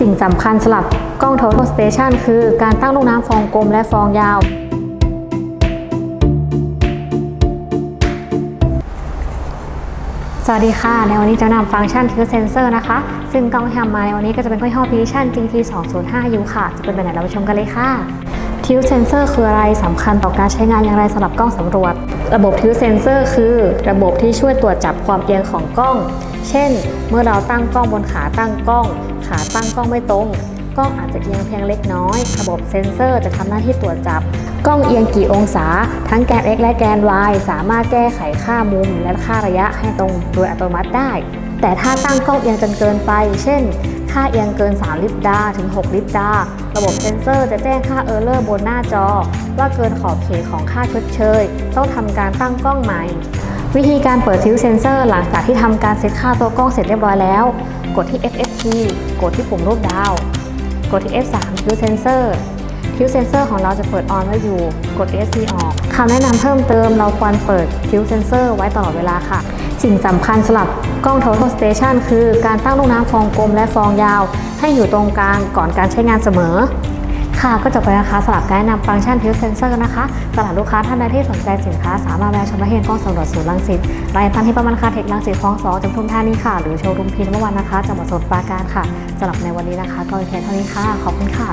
สิ่งสำคัญสำหรับกล้อง Total Station คือการตั้งลูกน้ำฟองกลมและฟองยาว สวัสดีค่ะ ในวันนี้จะนำฟังก์ชัน Tilt Sensor นะคะ ซึ่งกล้องที่ทำมาในวันนี้ก็จะเป็นกล้องยี่ห้อ Precision GT 205U ค่ะ จะเป็นแบบไหนเราไปชมกันเลยค่ะ Tilt Sensor คืออะไรสำคัญต่อการใช้งานอย่างไรสำหรับกล้องสำรวจ ระบบ Tilt Sensor คือระบบที่ช่วยตรวจจับความเอียงของกล้อง เช่น เมื่อเราตั้งกล้องบนขาตั้งกล้อง ขาตั้งกล้องไม่ตรง กล้องอาจจะเอียงเพียงเล็กน้อย ระบบเซ็นเซอร์จะทำหน้าที่ตรวจจับ กล้องเอียงกี่องศา ทั้งแกน x และแกน y สามารถแก้ไขค่ามุมและค่าระยะให้ตรงโดยอัตโนมัติได้ แต่ถ้าตั้งกล้องเอียงจนเกินไป เช่น ค่าเอียงเกิน 3 ลิปดาถึง 6 ลิปดา ระบบเซ็นเซอร์จะแจ้งค่าเออร์เลอร์บนหน้าจอ ว่าเกินขอบเขตของค่าชดเชย ต้องทำการตั้งกล้องใหม่ วิธีการเปิดทิวเซนเซอร์หลังจากที่ทำการเซตค่าตัวกล้องเสร็จเรียบร้อยแล้ว กดที่ FFT กดที่ปุ่มรูปดาว กดที่ F3 ทิวเซนเซอร์ทิวเซนเซอร์ของเราจะเปิดออนไว้อยู่ กด ESC ออกคำแนะนำเพิ่มเติมเราควรเปิดทิวเซนเซอร์ไว้ตลอดเวลาค่ะ สิ่งสำคัญสำหรับกล้อง Total Station คือการตั้งลูกน้ำฟองกลมและฟองยาว ให้อยู่ตรงกลางก่อนการใช้งานเสมอ ค่ะก็จบไปนะคะสำหรับการแนะนำฟังก์ชันทิวเซนเซอร์นะคะสำหรับลูกค้าท่านใดที่สนใจสินค้าสามารถแวะชมได้ที่กล้องสำรวจศูนย์รังสิตรายพันที่ประมาณคาเทคลังสิตคลองสองจังหวัดทุมธานี้ค่ะ หรือโชว์รูมพีนเมื่อวันนะคะจังหวัดสมุทรปราการค่ะสำหรับในวันนี้นะคะ ก็เพียงเท่านี้ค่ะ ขอบคุณค่ะ